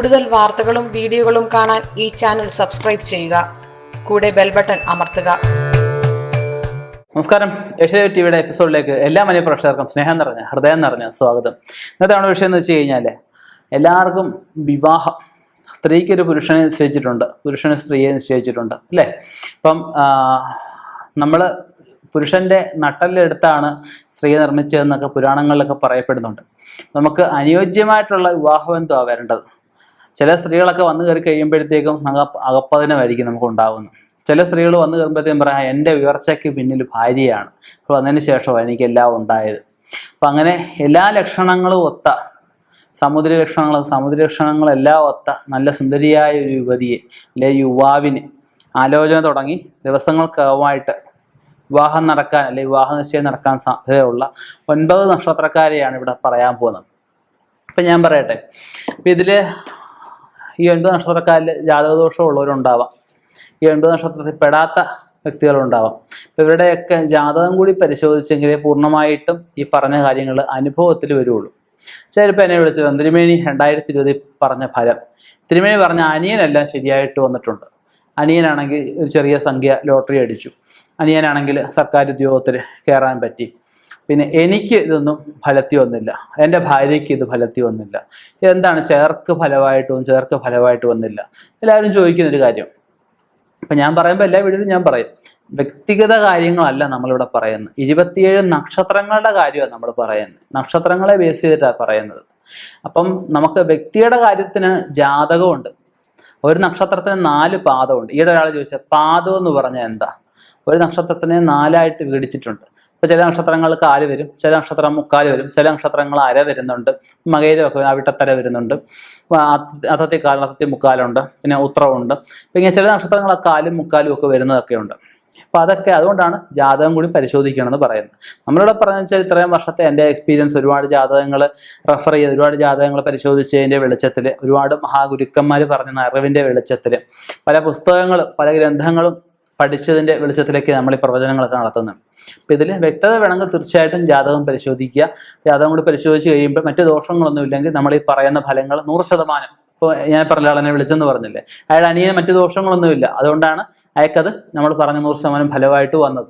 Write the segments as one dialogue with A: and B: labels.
A: കൂടുതൽ വാർത്തകളും വീഡിയോകളും കാണാൻ ഈ ചാനൽ സബ്സ്ക്രൈബ് ചെയ്യുക. കൂടെ ബെൽ ബട്ടൺ അമർത്തുക.
B: നമസ്കാരം. ഏഷ്യ ടിവിയുടെ എപ്പിസോഡിലേക്ക് എല്ലാ മലയ പ്രേക്ഷകർക്കും സ്നേഹം നിറഞ്ഞ ഹൃദയം നിറഞ്ഞ സ്വാഗതം. ഇന്നത്തെ നമ്മുടെ വിഷയം എന്ന് വെച്ച് കഴിഞ്ഞാൽ എല്ലാവർക്കും വിവാഹം. സ്ത്രീക്ക് ഒരു പുരുഷനെ നിശ്ചയിച്ചിട്ടുണ്ട്. പുരുഷന് സ്ത്രീയെ നിശ്ചയിച്ചിട്ടുണ്ട്. അല്ലേ? ഇപ്പം നമ്മൾ പുരുഷന്റെ നട്ടലെടുത്താണ് സ്ത്രീയെ നിർമ്മിച്ചതെന്നൊക്കെ പുരാണങ്ങളിലൊക്കെ പറയപ്പെടുന്നുണ്ട്. നമുക്ക് അനുയോജ്യമായിട്ടുള്ള വിവാഹം എന്തുവാ വരേണ്ടത്? ചില സ്ത്രീകളൊക്കെ വന്നു കയറി കഴിയുമ്പോഴത്തേക്കും അകപ്പതനമായിരിക്കും നമുക്ക് ഉണ്ടാകുന്നത് ചില സ്ത്രീകൾ വന്നു കയറുമ്പോഴത്തേക്കും പറയാം എന്റെ ഉയർച്ചയ്ക്ക് പിന്നിൽ ഭാര്യയാണ്. അപ്പോൾ അതിന് ശേഷമാണ് എനിക്കെല്ലാം ഉണ്ടായത്. അപ്പം അങ്ങനെ എല്ലാ ലക്ഷണങ്ങളും ഒത്ത സമുദ്ര ലക്ഷണങ്ങളും സമുദ്ര ലക്ഷണങ്ങളെല്ലാം ഒത്ത നല്ല സുന്ദരിയായ ഒരു യുവതിയെ അല്ലെ യുവാവിന് ആലോചന തുടങ്ങി. ദിവസങ്ങൾക്കകമായിട്ട് വിവാഹം നടക്കാൻ അല്ലെ വിവാഹ നിശ്ചയം നടക്കാൻ സാധ്യതയുള്ള ഒൻപത് നക്ഷത്രക്കാരെയാണ് ഇവിടെ പറയാൻ പോകുന്നത്. ഇപ്പം ഞാൻ പറയട്ടെ. ഇപ്പം ഇതിൽ ഈ എൺപത് നക്ഷത്രക്കാരിൽ ജാതകദോഷമുള്ളവരുണ്ടാവാം ഈ എൺപത് നക്ഷത്രത്തിൽ പെടാത്ത വ്യക്തികളുണ്ടാവാം. ഇവരുടെയൊക്കെ ജാതകം കൂടി പരിശോധിച്ചെങ്കിലേ പൂർണമായിട്ടും ഈ പറഞ്ഞ കാര്യങ്ങൾ അനുഭവത്തിൽ വരുള്ളൂ. ചിലപ്പോൾ എന്നെ വിളിച്ചത് തിരുമേനി രണ്ടായിരത്തി ഇരുപതിൽ പറഞ്ഞ ഫലം. തിരുമേനി പറഞ്ഞ അനിയനെല്ലാം ശരിയായിട്ട് വന്നിട്ടുണ്ട്. അനിയനാണെങ്കിൽ ഒരു ചെറിയ സംഖ്യ ലോട്ടറി അടിച്ചു. അനിയനാണെങ്കിൽ സർക്കാർ ഉദ്യോഗത്തിൽ കയറാൻ പറ്റി. പിന്നെ എനിക്ക് ഇതൊന്നും ഫലത്തി വന്നില്ല. എന്റെ ഭാര്യയ്ക്ക് ഇത് ഫലത്തി വന്നില്ല. എന്താണ് ചേർക്ക് ഫലമായിട്ടും ചേർക്ക് ഫലമായിട്ട് വന്നില്ല? എല്ലാവരും ചോദിക്കുന്നൊരു കാര്യം. അപ്പം ഞാൻ പറയുമ്പോൾ എല്ലാ വീഡിയോയിലും ഞാൻ പറയും വ്യക്തിഗത കാര്യങ്ങളല്ല നമ്മളിവിടെ പറയുന്നത്. ഇരുപത്തിയേഴ് നക്ഷത്രങ്ങളുടെ കാര്യമാണ് നമ്മൾ പറയുന്നത്. നക്ഷത്രങ്ങളെ ബേസ് ചെയ്തിട്ടാണ് പറയുന്നത്. അപ്പം നമുക്ക് വ്യക്തിയുടെ കാര്യത്തിന് ജാതകമുണ്ട്. ഒരു നക്ഷത്രത്തിന് നാല് പാദമുണ്ട്. ഈയിടെ ഒരാൾ ചോദിച്ചാൽ പാദം എന്ന് പറഞ്ഞാൽ എന്താ? ഒരു നക്ഷത്രത്തിനെ നാലായിട്ട് വിഘടിച്ചിട്ടുണ്ട്. ഇപ്പൊ ചില നക്ഷത്രങ്ങൾ കാൽ വരും ചില നക്ഷത്രം മുക്കാൽ വരും ചില നക്ഷത്രങ്ങൾ അര വരുന്നുണ്ട് മകയിലൊക്കെ അവിട്ടത്തര വരുന്നുണ്ട് അത്തത്തി കാല അത്തത്തി മുക്കാലുണ്ട് പിന്നെ ഉത്രമുണ്ട് പിന്നെ ചില നക്ഷത്രങ്ങൾ കാലും മുക്കാലും ഒക്കെ വരുന്നതൊക്കെ ഉണ്ട്. അപ്പോൾ അതൊക്കെ അതുകൊണ്ടാണ് ജാതകം കൂടി പരിശോധിക്കണമെന്ന് പറയുന്നത്. നമ്മളിവിടെ പറഞ്ഞു വെച്ചാൽ ഇത്രയും വർഷത്തെ എന്റെ എക്സ്പീരിയൻസ് ഒരുപാട് ജാതകങ്ങൾ റെഫർ ചെയ്ത് ഒരുപാട് ജാതകങ്ങൾ പരിശോധിച്ചതിന്റെ വെളിച്ചത്തിൽ ഒരുപാട് മഹാഗുരുക്കന്മാർ പറഞ്ഞ അറിവിന്റെ വെളിച്ചത്തിൽ പല പുസ്തകങ്ങളും പല ഗ്രന്ഥങ്ങളും പഠിച്ചതിന്റെ വെളിച്ചത്തിലേക്ക് നമ്മൾ ഈ പ്രവചനങ്ങളൊക്കെ നടത്തുന്നത്. അപ്പം ഇതിൽ വ്യക്തത വേണമെങ്കിൽ തീർച്ചയായിട്ടും ജാതകം പരിശോധിക്കുക. ജാതകം കൂടി പരിശോധിച്ച് കഴിയുമ്പോൾ മറ്റു ദോഷങ്ങളൊന്നും ഇല്ലെങ്കിൽ നമ്മൾ ഈ പറയുന്ന ഫലങ്ങൾ നൂറ് ശതമാനം. ഇപ്പോൾ ഞാൻ പറഞ്ഞ ആളെന്നെ വിളിച്ചെന്ന് പറഞ്ഞില്ലേ? അയാൾ അനിയന് മറ്റു ദോഷങ്ങളൊന്നുമില്ല അതുകൊണ്ടാണ് അയാൾക്കത് നമ്മൾ പറഞ്ഞ നൂറ് ശതമാനം ഫലമായിട്ട് വന്നത്.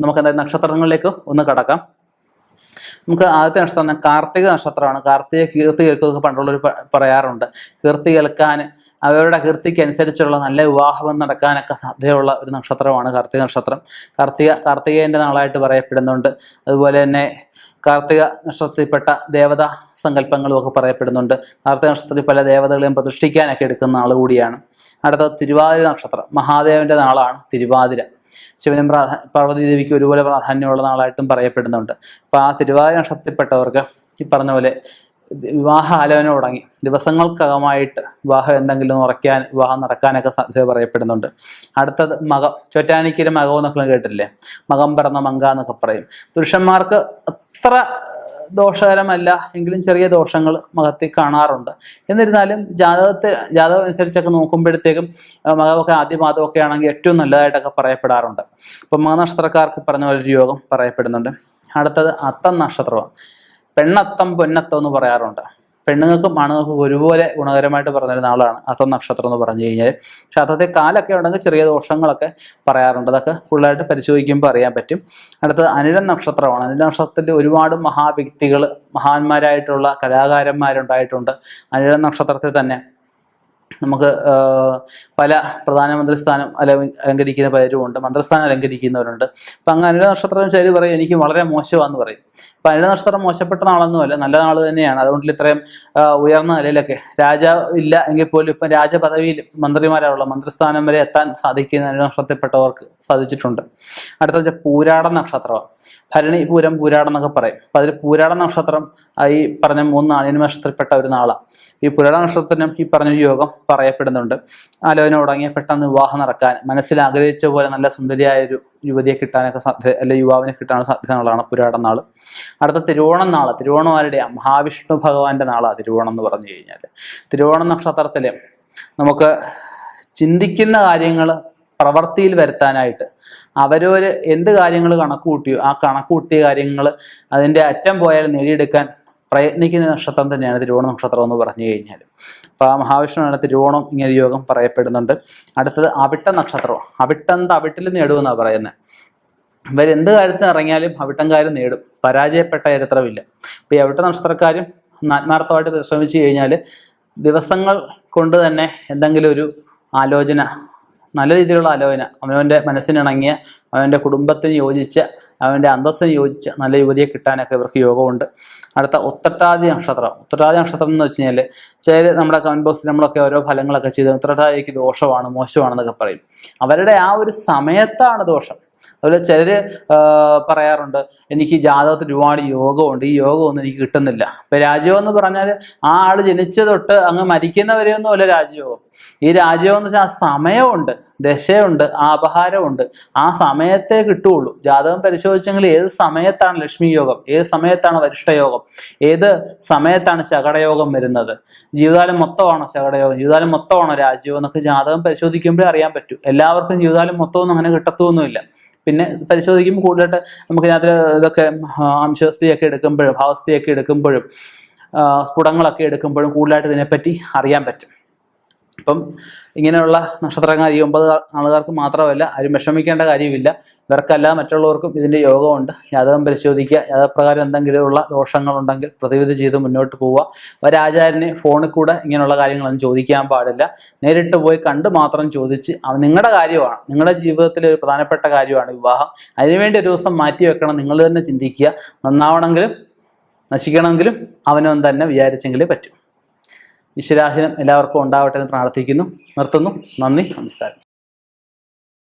B: നമുക്ക് എന്തായാലും നക്ഷത്രങ്ങളിലേക്ക് ഒന്ന് കടക്കാം. നമുക്ക് ആദ്യത്തെ നക്ഷത്രം കാർത്തിക നക്ഷത്രമാണ്. കാർത്തിക കീർത്തി കേൾക്കുക പണ്ടുള്ളവർ പറയാറുണ്ട്. കീർത്തി കേൾക്കാൻ അവരുടെ കീർത്തിക്ക് അനുസരിച്ചുള്ള നല്ല വിവാഹം നടക്കാനൊക്കെ സാധ്യതയുള്ള ഒരു നക്ഷത്രമാണ് കാർത്തിക നക്ഷത്രം. കാർത്തിക കാർത്തികേയന്റെ നാളായിട്ട് പറയപ്പെടുന്നുണ്ട്. അതുപോലെ തന്നെ കാർത്തിക നക്ഷത്രത്തിൽപ്പെട്ട ദേവത സങ്കല്പങ്ങളും ഒക്കെ പറയപ്പെടുന്നുണ്ട്. കാർത്തിക നക്ഷത്രത്തിൽ പല ദേവതകളെയും പ്രതിഷ്ഠിക്കാനൊക്കെ എടുക്കുന്ന ആൾ കൂടിയാണ്. അടുത്ത തിരുവാതിര നക്ഷത്രം. മഹാദേവന്റെ നാളാണ് തിരുവാതിര. ശിവനും പാർവതി ദേവിക്ക് ഒരുപോലെ പ്രാധാന്യമുള്ള നാളായിട്ടും പറയപ്പെടുന്നുണ്ട്. അപ്പോൾ ആ തിരുവാതിര നക്ഷത്രത്തിൽപ്പെട്ടവർക്ക് ഈ പറഞ്ഞ പോലെ വിവാഹ ആലോചന തുടങ്ങി. ദിവസങ്ങൾക്കകമായിട്ട് വിവാഹം എന്തെങ്കിലും ഉറയ്ക്കാൻ വിവാഹം നടക്കാനൊക്കെ സാധ്യത പറയപ്പെടുന്നുണ്ട്. അടുത്തത് മകം. ചൊറ്റാനിക്കിന് മകം എന്നൊക്കെ കേട്ടില്ലേ മകം പിറന്ന മങ്ക എന്നൊക്കെ പറയും. പുരുഷന്മാർക്ക് അത്ര ദോഷകരമല്ല എങ്കിലും ചെറിയ ദോഷങ്ങൾ മകത്തിൽ കാണാറുണ്ട്. എന്നിരുന്നാലും ജാതകത്തെ ജാതകം അനുസരിച്ചൊക്കെ നോക്കുമ്പോഴത്തേക്കും മകമൊക്കെ ആദ്യം മാതമൊക്കെ ആണെങ്കിൽ ഏറ്റവും നല്ലതായിട്ടൊക്കെ പറയപ്പെടാറുണ്ട്. അപ്പം മകനക്ഷത്രക്കാർക്ക് പറഞ്ഞ പോലെ ഒരു യോഗം പറയപ്പെടുന്നുണ്ട്. അടുത്തത് അത്തം നക്ഷത്രമാണ്. പെണ്ണത്തം പൊന്നത്തം എന്ന് പറയാറുണ്ട്. പെണ്ണുങ്ങൾക്കും ആണുങ്ങൾക്കും ഒരുപോലെ ഗുണകരമായിട്ട് പറഞ്ഞിരുന്ന ആളാണ് അത്തം നക്ഷത്രം എന്ന് പറഞ്ഞു കഴിഞ്ഞാൽ പക്ഷെ അത്തത്തെ കാലൊക്കെ ഉണ്ടെങ്കിൽ ചെറിയ ദോഷങ്ങളൊക്കെ പറയാറുണ്ട്. അതൊക്കെ ഫുള്ളായിട്ട് പരിശോധിക്കുമ്പോൾ അറിയാൻ പറ്റും. അടുത്തത് അനിഴം നക്ഷത്രമാണ്. അനിഴ നക്ഷത്രത്തിൽ ഒരുപാട് മഹാവ്യക്തികൾ മഹാന്മാരായിട്ടുള്ള കലാകാരന്മാരുണ്ടായിട്ടുണ്ട്. അനിഴ നക്ഷത്രത്തിൽ തന്നെ നമുക്ക് പല പ്രധാനമന്ത്രി സ്ഥാനം അല അലങ്കരിക്കുന്ന പലരും ഉണ്ട് മന്ത്രിസ്ഥാനം അലങ്കരിക്കുന്നവരുണ്ട്. അപ്പം അങ്ങനെ നക്ഷത്രം ശരി പറയും എനിക്ക് വളരെ മോശമാണെന്ന് പറയും. അനില നക്ഷത്രം മോശപ്പെട്ട നാളൊന്നുമല്ല നല്ല നാൾ തന്നെയാണ്. അതുകൊണ്ട് ഇത്രയും ഉയർന്ന നിലയിലൊക്കെ രാജാവ് ഇല്ല എങ്കിൽ പോലും ഇപ്പം രാജപദവിയിൽ മന്ത്രിമാരാണുള്ള മന്ത്രിസ്ഥാനം വരെ എത്താൻ സാധിക്കുന്ന നക്ഷത്രത്തിൽപ്പെട്ടവർക്ക് സാധിച്ചിട്ടുണ്ട്. അടുത്ത വെച്ചാൽ പൂരാട നക്ഷത്രമാണ് ഭരണി പൂരം പൂരാടം എന്നൊക്കെ പറയും. അപ്പം അതിൽ പൂരാട നക്ഷത്രം ഈ പറഞ്ഞ മൂന്ന് നാളിന് നക്ഷത്രത്തിൽപ്പെട്ട ഒരു നാളാണ് ഈ പുരാട നക്ഷത്രത്തിനും ഈ പറഞ്ഞ യോഗം പറയപ്പെടുന്നുണ്ട്. ആലോചന തുടങ്ങിയ പെട്ടെന്ന് വിവാഹം നടക്കാൻ മനസ്സിൽ ആഗ്രഹിച്ച പോലെ നല്ല സുന്ദരിയായ ഒരു യുവതിയെ കിട്ടാനൊക്കെ സാധ്യത അല്ലെ യുവാവിനെ കിട്ടാനുള്ള സാധ്യത എന്നുള്ളതാണ് പുരാടൻ നാൾ അടുത്ത തിരുവോണം നാൾ തിരുവോണം മഹാവിഷ്ണു ഭഗവാന്റെ നാളാണ് തിരുവോണം എന്ന് പറഞ്ഞു കഴിഞ്ഞാൽ തിരുവോണം നക്ഷത്രത്തിൽ നമുക്ക് ചിന്തിക്കുന്ന കാര്യങ്ങൾ പ്രവൃത്തിയിൽ വരുത്താനായിട്ട് അവരവർ എന്ത് കാര്യങ്ങൾ കണക്ക് കൂട്ടിയോ ആ കണക്ക് കൂട്ടിയ കാര്യങ്ങൾ അതിന്റെ അറ്റം പോയാൽ നേടിയെടുക്കാൻ പ്രയത്നിക്കുന്ന നക്ഷത്രം തന്നെയാണ് തിരുവോണ നക്ഷത്രം എന്ന് പറഞ്ഞു കഴിഞ്ഞാൽ അപ്പോൾ ആ മഹാവിഷ്ണുവാണ് തിരുവോണം ഇങ്ങനെ യോഗം പറയപ്പെടുന്നുണ്ട്. അടുത്തത് അവിട്ട നക്ഷത്രം. അവിട്ടം തവിട്ടിൽ നേടുമെന്നാണ് പറയുന്നത് ഇവർ എന്ത് കാര്യത്തിന് ഇറങ്ങിയാലും അവിട്ടംകാരും നേടും. പരാജയപ്പെട്ട ചരിത്രമില്ല. അപ്പോൾ ഈ അവിട്ട നക്ഷത്രക്കാരും ആത്മാർത്ഥമായിട്ട് പരിശ്രമിച്ചു കഴിഞ്ഞാൽ ദിവസങ്ങൾ കൊണ്ട് തന്നെ എന്തെങ്കിലും ഒരു ആലോചന നല്ല രീതിയിലുള്ള ആലോചന അവനവന്റെ മനസ്സിനിണങ്ങിയ അവന്റെ കുടുംബത്തിന് യോജിച്ച അവന്റെ അന്തസ്സിന് യോജിച്ച് നല്ല യുവതിയെ കിട്ടാനൊക്കെ ഇവർക്ക് യോഗമുണ്ട്. അടുത്ത ഉത്തട്ടാതി നക്ഷത്രം. ഉത്തട്ടാതി നക്ഷത്രം എന്ന് വെച്ച് കഴിഞ്ഞാൽ ചില നമ്മുടെ കമന്റ് ബോക്സിൽ നമ്മളൊക്കെ ഓരോ ഫലങ്ങളൊക്കെ ചെയ്ത് ഉത്തട്ടാതിക്ക് ദോഷമാണ് മോശമാണെന്നൊക്കെ പറയും. അവരുടെ ആ ഒരു സമയത്താണ് ദോഷം. അതുപോലെ ചിലർ പറയാറുണ്ട് എനിക്ക് ജാതകത്തിൽ ഒരുപാട് യോഗമുണ്ട് ഈ യോഗമൊന്നും എനിക്ക് കിട്ടുന്നില്ല. ഇപ്പം രാജയോഗം എന്ന് പറഞ്ഞാൽ ആ ആൾ ജനിച്ച തൊട്ട് അങ്ങ് മരിക്കുന്നവരെയൊന്നും അല്ല ഈ രാജയോഗം എന്ന് വെച്ചാൽ ആ സമയമുണ്ട് ദശയുണ്ട് ആപഹാരമുണ്ട് ആ സമയത്തെ കിട്ടുകയുള്ളൂ. ജാതകം പരിശോധിച്ചെങ്കിൽ ഏത് സമയത്താണ് ലക്ഷ്മി യോഗം ഏത് സമയത്താണ് വരിഷ്ഠയോഗം ഏത് സമയത്താണ് ശകടയോഗം വരുന്നത്? ജീവിതാലം മൊത്തമാണോ ശകടയോഗം? ജീവിതാലം മൊത്തമാണോ രാജയോഗം? എന്നൊക്കെ ജാതകം പരിശോധിക്കുമ്പോഴേ അറിയാൻ പറ്റൂ. എല്ലാവർക്കും ജീവിതകാലം മൊത്തമൊന്നും അങ്ങനെ കിട്ടത്തൊന്നുമില്ല. പിന്നെ പരിശോധിക്കുമ്പോൾ കൂടുതലായിട്ട് നമുക്ക് ഇതിനകത്ത് ഇതൊക്കെ അംശസ്ഥിയൊക്കെ എടുക്കുമ്പോഴും ഭാവസ്ഥിയൊക്കെ എടുക്കുമ്പോഴും സ്ഫുടങ്ങളൊക്കെ എടുക്കുമ്പോഴും കൂടുതലായിട്ട് ഇതിനെപ്പറ്റി അറിയാൻ പറ്റും. അപ്പം ഇങ്ങനെയുള്ള നക്ഷത്രങ്ങൾ ഈ ഒമ്പത് ആളുകാർക്ക് മാത്രമല്ല ആരും വിഷമിക്കേണ്ട കാര്യമില്ല. ഇവർക്കല്ല മറ്റുള്ളവർക്കും ഇതിന്റെ യോഗമുണ്ട്. ജാതകം പരിശോധിക്കുക. ജാതകപ്രകാരം എന്തെങ്കിലുമുള്ള ദോഷങ്ങളുണ്ടെങ്കിൽ പ്രതിവിധി ചെയ്ത് മുന്നോട്ട് പോവുക. ഒരാചാര്യനെ ഫോണിൽ കൂടെ ഇങ്ങനെയുള്ള കാര്യങ്ങളൊന്നും ചോദിക്കാൻ പാടില്ല. നേരിട്ട് പോയി കണ്ട് മാത്രം ചോദിച്ച് നിങ്ങളുടെ കാര്യമാണ്. നിങ്ങളുടെ ജീവിതത്തിലെ ഒരു പ്രധാനപ്പെട്ട കാര്യമാണ് വിവാഹം. അതിനുവേണ്ടി ഒരു ദിവസം മാറ്റി വെക്കണം. നിങ്ങൾ തന്നെ ചിന്തിക്കുക. നന്നാവണമെങ്കിലും നശിക്കണമെങ്കിലും അവനവൻ തന്നെ വിചാരിച്ചെങ്കിലേ പറ്റും. ഈശ്വരാധീനം എല്ലാവർക്കും ഉണ്ടാവട്ടെ എന്ന് പ്രാർത്ഥിക്കുന്നു. നിർത്തുന്നു. നന്ദി. നമസ്കാരം.